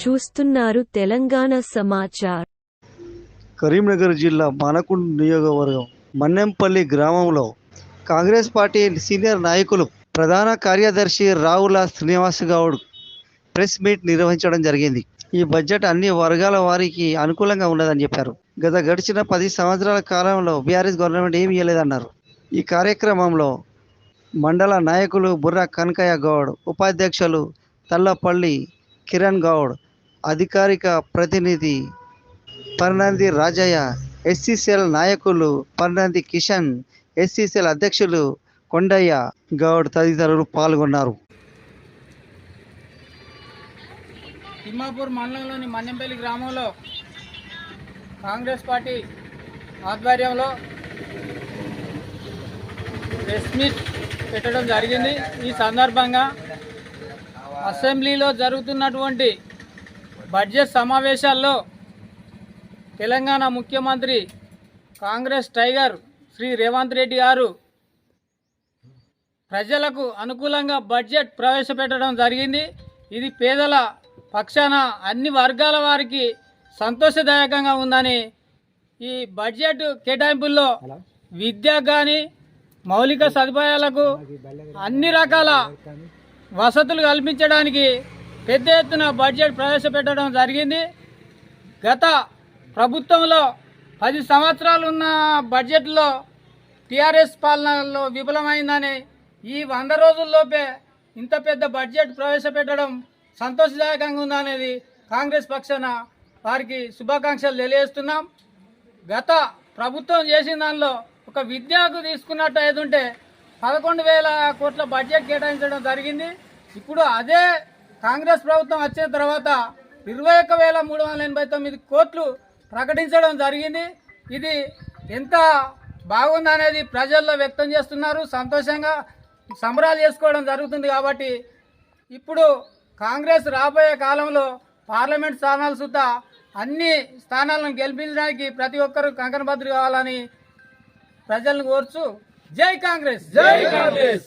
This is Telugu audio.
చూస్తున్నారు తెలంగాణ సమాచార్. కరీంనగర్ జిల్లా మానకుండ్ నియోజకవర్గం మన్నెంపల్లి గ్రామంలో కాంగ్రెస్ పార్టీ సీనియర్ నాయకులు ప్రధాన కార్యదర్శి రావుల శ్రీనివాస్ గౌడ్ ప్రెస్ మీట్ నిర్వహించడం జరిగింది. ఈ బడ్జెట్ అన్ని వర్గాల వారికి అనుకూలంగా ఉన్నదని చెప్పారు. గత గడిచిన పది సంవత్సరాల కాలంలో బీఆర్ఎస్ గవర్నమెంట్ ఏమి ఇవ్వలేదన్నారు ఈ కార్యక్రమంలో మండల నాయకులు బుర్ర కనకయ్య గౌడ్ ఉపాధ్యక్షులు తల్లపల్లి కిరణ్ గౌడ్ అధికారిక ప్రతినిధి పర్నంది రాజయ్య ఎస్సీసీఎల్ నాయకులు పర్నంది కిషన్ ఎస్సీసీఎల్ అధ్యక్షులు కొండయ్య గౌడ్ తదితరులు పాల్గొన్నారు. తిమ్మాపూర్ మండలంలోని మన్నెంపల్లి గ్రామంలో కాంగ్రెస్ పార్టీ ఆధ్వర్యంలో ప్రెస్ మీట్ పెట్టడం జరిగింది. ఈ సందర్భంగా అసెంబ్లీలో జరుగుతున్నటువంటి బడ్జెట్ సమావేశాల్లో తెలంగాణ ముఖ్యమంత్రి కాంగ్రెస్ టైగర్ శ్రీ రేవంత్ రెడ్డి గారు ప్రజలకు అనుకూలంగా బడ్జెట్ ప్రవేశపెట్టడం జరిగింది. ఇది పేదల పక్షాన అన్ని వర్గాల వారికి సంతోషదాయకంగా ఉందని ఈ బడ్జెట్ కేటాయింపుల్లో విద్యకు కానీ మౌలిక సదుపాయాలకు అన్ని రకాల వసతులు కల్పించడానికి పెద్ద ఎత్తున బడ్జెట్ ప్రవేశపెట్టడం జరిగింది. గత ప్రభుత్వంలో పది సంవత్సరాలు ఉన్న బడ్జెట్లో టీఆర్ఎస్ పాలనలో విఫలమైందని ఈ వంద రోజుల్లోపే ఇంత పెద్ద బడ్జెట్ ప్రవేశపెట్టడం సంతోషదాయకంగా ఉందనేది కాంగ్రెస్ పక్షాన వారికి శుభాకాంక్షలు తెలియజేస్తున్నాం. గత ప్రభుత్వం చేసిన దానిలో ఒక విద్యకు తీసుకున్నట్టు ఏదుంటే పదకొండు వేల కోట్ల బడ్జెట్ కేటాయించడం జరిగింది. ఇప్పుడు అదే కాంగ్రెస్ ప్రభుత్వం వచ్చిన తర్వాత ఇరవై ఒక్క వేల మూడు వందల ఎనభై తొమ్మిది కోట్లు ప్రకటించడం జరిగింది. ఇది ఎంత బాగుందనేది ప్రజల్లో వ్యక్తం చేస్తున్నారు. సంతోషంగా సంబరాలు చేసుకోవడం జరుగుతుంది కాబట్టి ఇప్పుడు కాంగ్రెస్ రాబోయే కాలంలో పార్లమెంట్ స్థానాలు సుద్ధా అన్ని స్థానాలను గెలిపించడానికి ప్రతి ఒక్కరూ కంకణబద్దులు కావాలని ప్రజలను కోరుచు. జై కాంగ్రెస్! జై కాంగ్రెస్!